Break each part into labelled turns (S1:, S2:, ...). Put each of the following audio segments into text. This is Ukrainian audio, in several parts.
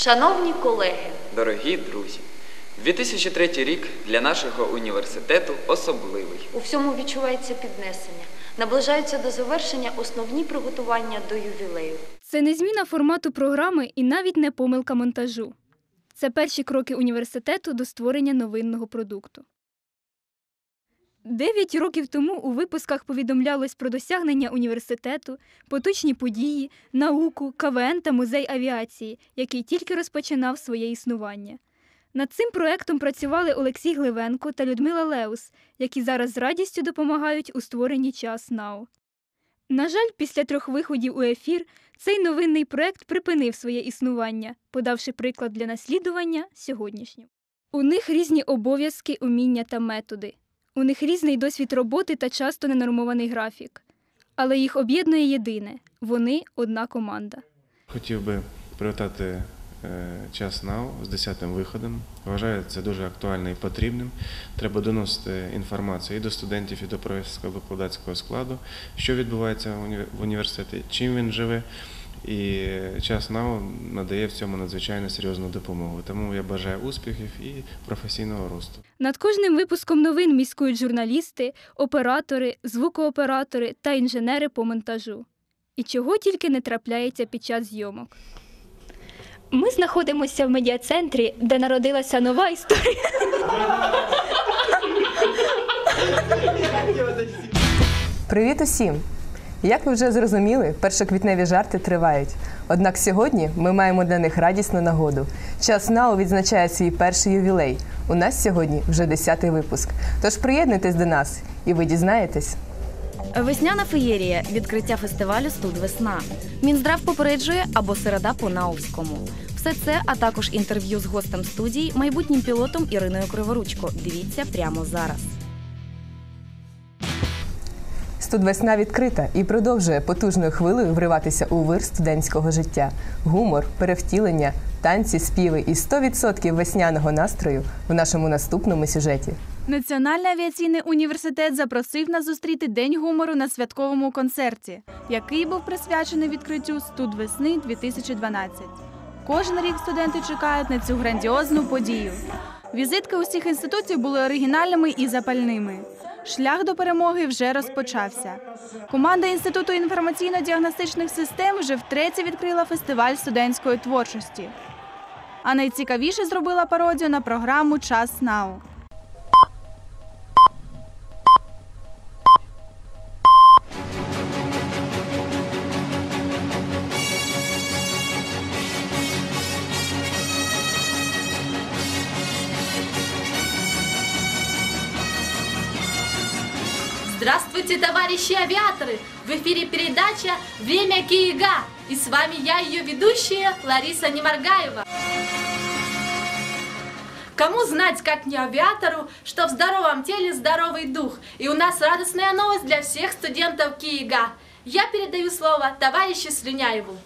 S1: Шановні колеги,
S2: Дорогі друзі, 2003 рік для нашого університету особливий.
S1: у всьому відчувається піднесення. Наближаються до завершення основні приготування до ювілею.
S3: Це не зміна формату програми і навіть не помилка монтажу. Це перші кроки університету до створення новинного продукту. Дев'ять років тому у випусках повідомлялось про досягнення університету, поточні події, науку, КВН та музей авіації, який тільки розпочинав своє існування. Над цим проектом працювали Олексій Гливенко та Людмила Леус, які зараз з радістю допомагають у створенні час НАУ. На жаль, після трьох виходів у ефір цей новинний проект припинив своє існування, подавши приклад для наслідування сьогоднішнім. У них різні обов'язки, уміння та методи. У них різний досвід роботи та часто ненормований графік. Але їх об'єднує єдине вони одна команда.
S4: Хотів би привітати е, час НАУ з 10-м виходом. Вважаю це дуже актуальним і потрібним. Треба доносити інформацію і до студентів, і до професорського викладацького складу, що відбувається в університеті, чим він живе. І час НАУ надає в цьому надзвичайно серйозну допомогу. Тому я бажаю успіхів і професійного росту.
S3: Над кожним випуском новин міськують журналісти, оператори, звукооператори та інженери по монтажу. І чого тільки не трапляється під час зйомок. Ми знаходимося в медіа-центрі, де народилася нова історія.
S5: Привіт усім! Як ви вже зрозуміли, першоквітневі жарти тривають. Однак сьогодні ми маємо для них радісну нагоду. Час НАУ відзначає свій перший ювілей. У нас сьогодні вже 10-й випуск. Тож приєднуйтесь до нас, і ви дізнаєтесь.
S6: Весняна феєрія, відкриття фестивалю Студ Весна. Мінздрав попереджує або середа по Наувському. Все це, а також інтерв'ю з гостем студії, майбутнім пілотом Іриною Криворучко. Дивіться прямо зараз.
S5: Студвесна відкрита і продовжує потужною хвилею вриватися у вир студентського життя. Гумор, перевтілення, танці, співи і 100% весняного настрою в нашому наступному сюжеті.
S7: Національний авіаційний університет запросив нас зустріти День гумору на святковому концерті, який був присвячений відкриттю студ весни 2012. Кожен рік студенти чекають на цю грандіозну подію. Візитки усіх інститутів були оригінальними і запальними. Шлях до перемоги вже розпочався. Команда Інституту інформаційно-діагностичних систем вже втретє відкрила фестиваль студентської творчості. А найцікавіше зробила пародію на програму Час Нау.
S8: Здравствуйте, товарищи авиаторы! В эфире передача «Время Киега» и с вами я, ее ведущая Лариса Неморгаева. Кому знать, как не авиатору, что в здоровом теле здоровый дух. И у нас радостная новость для всех студентов Киега. Я передаю слово товарищу Слюняеву.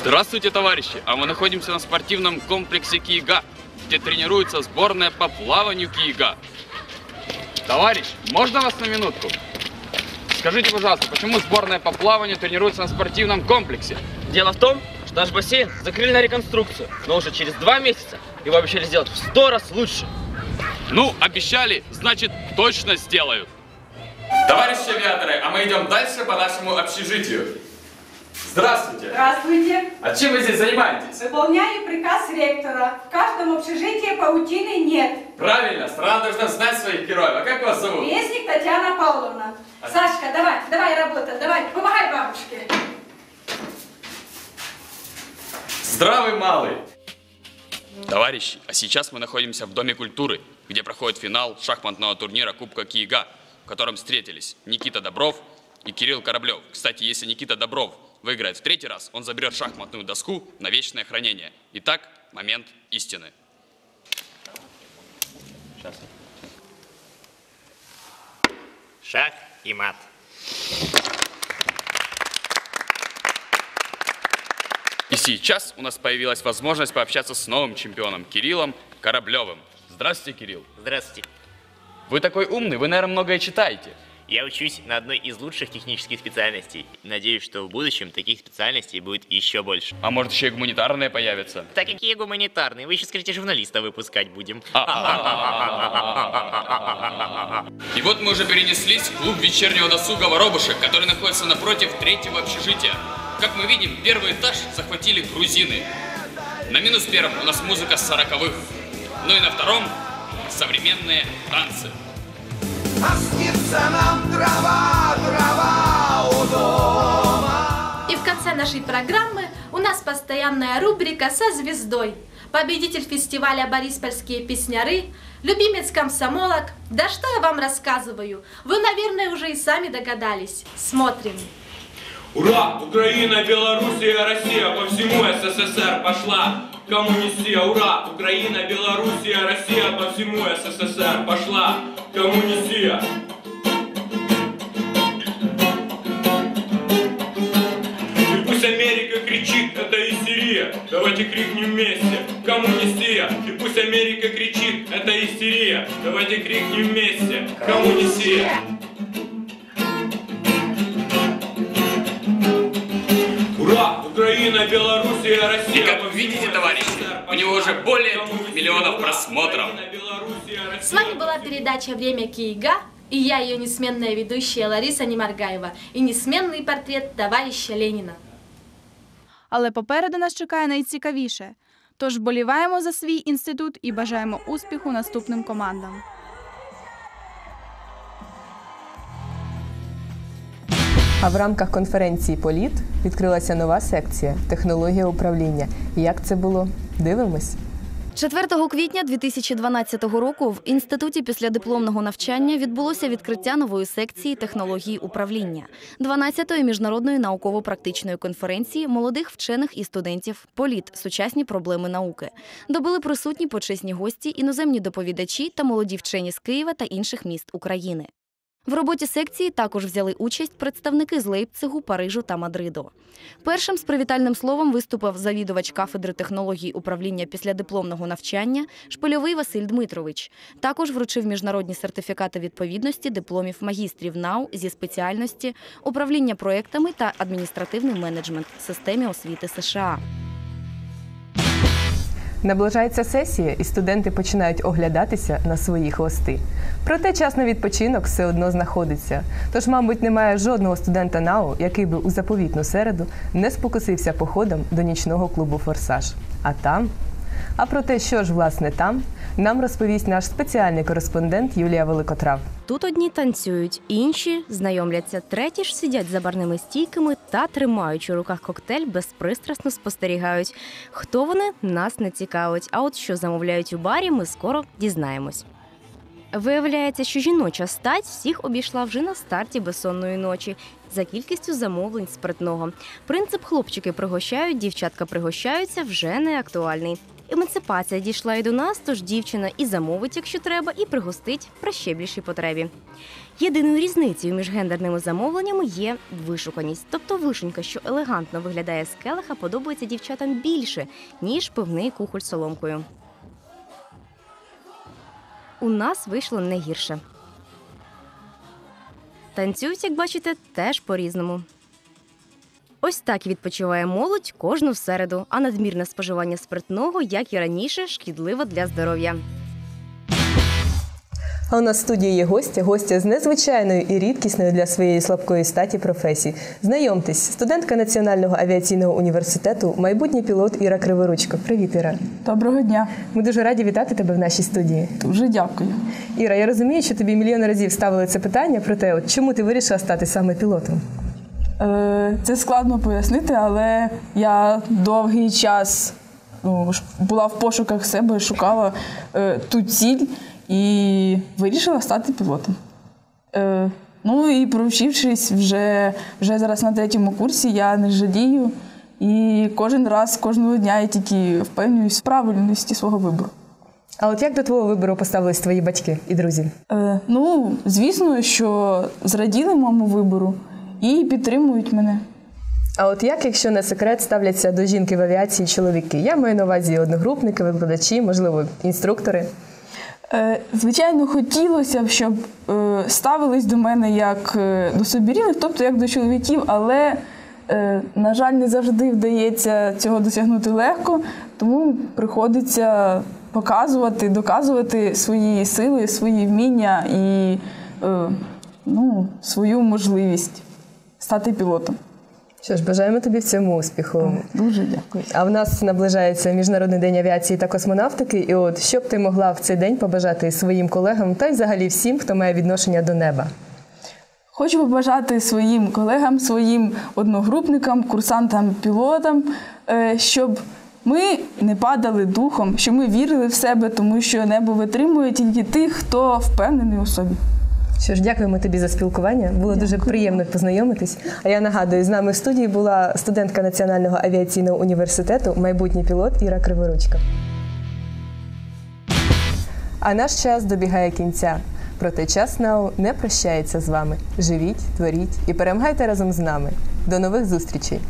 S9: Здравствуйте, товарищи! А мы находимся на спортивном комплексе Киега, где тренируется сборная по плаванию Киега. Товарищ, можно вас на минутку? Скажите, пожалуйста, почему сборная по плаванию тренируется на спортивном комплексе?
S10: Дело в том, что наш бассейн закрыли на реконструкцию, но уже через два месяца его обещали сделать в сто раз лучше.
S9: Ну, обещали, значит, точно сделают.
S11: Товарищи авиаторы, а мы идем дальше по нашему общежитию. Здравствуйте!
S12: Здравствуйте.
S11: А чем вы здесь занимаетесь?
S12: Выполняю приказ ректора. В каждом общежитии паутины нет.
S11: Правильно, страна должна знать своих героев. А как вас зовут?
S12: Вестник Татьяна Павловна. Сашка, давай, давай работать, давай, помогай бабушке.
S11: Здравый малый!
S9: Товарищи, а сейчас мы находимся в Доме культуры, где проходит финал шахматного турнира Кубка Киега, в котором встретились Никита Добров и Кирилл Кораблев. Кстати, если Никита Добров выиграет в третий раз, он заберет шахматную доску на вечное хранение. Итак, момент истины.
S10: Шах и мат.
S9: И сейчас у нас появилась возможность пообщаться с новым чемпионом Кириллом Кораблевым. Здравствуйте, Кирилл.
S10: Здравствуйте.
S9: Вы такой умный, вы, наверное, многое читаете.
S13: Я учусь на одной из лучших технических специальностей. Надеюсь, что в будущем таких специальностей будет еще больше.
S9: А может еще и гуманитарные появятся?
S13: Так какие гуманитарные? Вы еще скажите, журналиста выпускать будем.
S9: И вот мы уже перенеслись в клуб вечернего досуга «Воробушек», который находится напротив третьего общежития. Как мы видим, первый этаж захватили грузины. На минус первом у нас музыка сороковых. Ну и на втором современные танцы.
S8: И в конце нашей программы у нас постоянная рубрика «Со звездой». Победитель фестиваля «Бориспольские песняры», любимец комсомолок. Да что я вам рассказываю? Вы, наверное, уже и сами догадались. Смотрим.
S14: Ура! Украина, Белоруссия, Россия по всему СССР пошла коммунистия. Ура! Украина, Белоруссия, Россия по всему СССР пошла коммунистия. Давайте крикнем вместе. Коммунистия. И пусть Америка кричит, это истерия. Давайте крикнем вместе. Коммунистия. Ура! Украина, Белоруссия, Россия.
S9: И как вы видите, товарищи, у него уже более двух миллионов просмотров.
S8: С вами была передача «Время Киега» и я, ее несменная ведущая Лариса Немаргаева и несменный портрет товарища Ленина.
S7: Але попереду нас чекає найцікавіше. Тож боліваємо за свій інститут і бажаємо успіху наступним командам.
S5: А в рамках конференції Політ відкрилася нова секція технологія управління. Як це було? Дивимось.
S6: 4 квітня 2012 року в інституті післядипломного навчання відбулося відкриття нової секції технології управління 12-ї міжнародної науково-практичної конференції молодих вчених і студентів Політ сучасні проблеми науки. До були присутні почесні гості, іноземні доповідачі та молоді вчені з Києва та інших міст України. В роботі секції також взяли участь представники з Лейпцигу, Парижу та Мадриду. Першим з привітальним словом виступив завідувач кафедри технологій управління післядипломного навчання Шпильовий Василь Дмитрович. Також вручив міжнародні сертифікати відповідності дипломів магістрів НАУ зі спеціальності управління проектами та адміністративний менеджмент в системі освіти США.
S5: Наближається сесія, і студенти починають оглядатися на свої хвости. Проте час на відпочинок все одно знаходиться. Тож, мабуть, немає жодного студента НАУ, який би у заповітну середу не спокусився походом до нічного клубу Форсаж. А там. А про те, що ж власне там, нам розповість наш спеціальний кореспондент Юлія Великотрав.
S6: Тут одні танцюють, інші знайомляться, треті ж сидять за барними стійками та, тримаючи у руках коктейль, безпристрасно спостерігають. Хто вони нас не цікавить. А от що замовляють у барі, ми скоро дізнаємось. Виявляється, що жіноча стать всіх обійшла вже на старті безсонної ночі за кількістю замовлень спиртного. Принцип хлопчики пригощають, дівчатка пригощаються вже не актуальний. Емансипація дійшла і до нас, тож дівчина і замовить, якщо треба, і пригостить при ще більшій потребі. Єдиною різницею між гендерними замовленнями є вишуканість, тобто вишенька, що елегантно виглядає з келиха, подобається дівчатам більше, ніж пивний кухоль соломкою. У нас вийшло не гірше. Танцюють, як бачите, теж по-різному. Ось так відпочиває молодь кожну середу, а надмірне споживання спиртного, як і раніше, шкідливо для здоров'я.
S5: А у нас в студії є гостя, гостя з незвичайною і рідкісною для своєї слабкої статі професії. Знайомтесь, студентка Національного авіаційного університету, майбутній пілот Іра Криворучко. Привіт, Іра.
S15: Доброго дня.
S5: Ми дуже раді вітати тебе в нашій студії.
S15: Дуже дякую.
S5: Іра, я розумію, що тобі мільйон разів ставили це питання про те, от чому ти вирішила стати саме пілотом.
S15: Е, Це складно пояснити, але я довгий час ну, була в пошуках себе, шукала е, ту ціль і вирішила стати пілотом. Е, Ну і провчившись вже, вже зараз на третьому курсі, я не жалію. І кожен раз, кожного дня я тільки впевнююсь в правильності свого вибору.
S5: А от як до твого вибору поставились твої батьки і друзі?
S15: Е, ну, звісно, що зраділи моєму вибору і підтримують мене.
S5: А от як, якщо не секрет, ставляться до жінки в авіації чоловіки? Я маю на увазі одногрупники, викладачі, можливо, інструктори.
S15: Е, Звичайно, хотілося б, щоб е, ставились до мене як е, до собірілих, тобто як до чоловіків, але, на жаль, не завжди вдається цього досягнути легко, тому приходиться показувати, доказувати свої сили, свої вміння і ну, свою можливість стати пілотом.
S5: Що ж, бажаємо тобі в цьому успіху.
S15: Дуже дякую.
S5: А в нас наближається Міжнародний день авіації та космонавтики. І от що б ти могла в цей день побажати своїм колегам та й взагалі всім, хто має відношення до неба?
S15: Хочу побажати своїм колегам, своїм одногрупникам, курсантам, пілотам, е, щоб ми не падали духом, щоб ми вірили в себе, тому що небо витримує тільки тих, хто впевнений у собі.
S5: Що ж, дякуємо тобі за спілкування. Було дуже приємно познайомитись. А я нагадую, з нами в студії була студентка Національного авіаційного університету, майбутній пілот Іра Криворучка. А наш час добігає кінця. Проте час НАУ не прощається з вами. Живіть, творіть і перемагайте разом з нами. До нових зустрічей!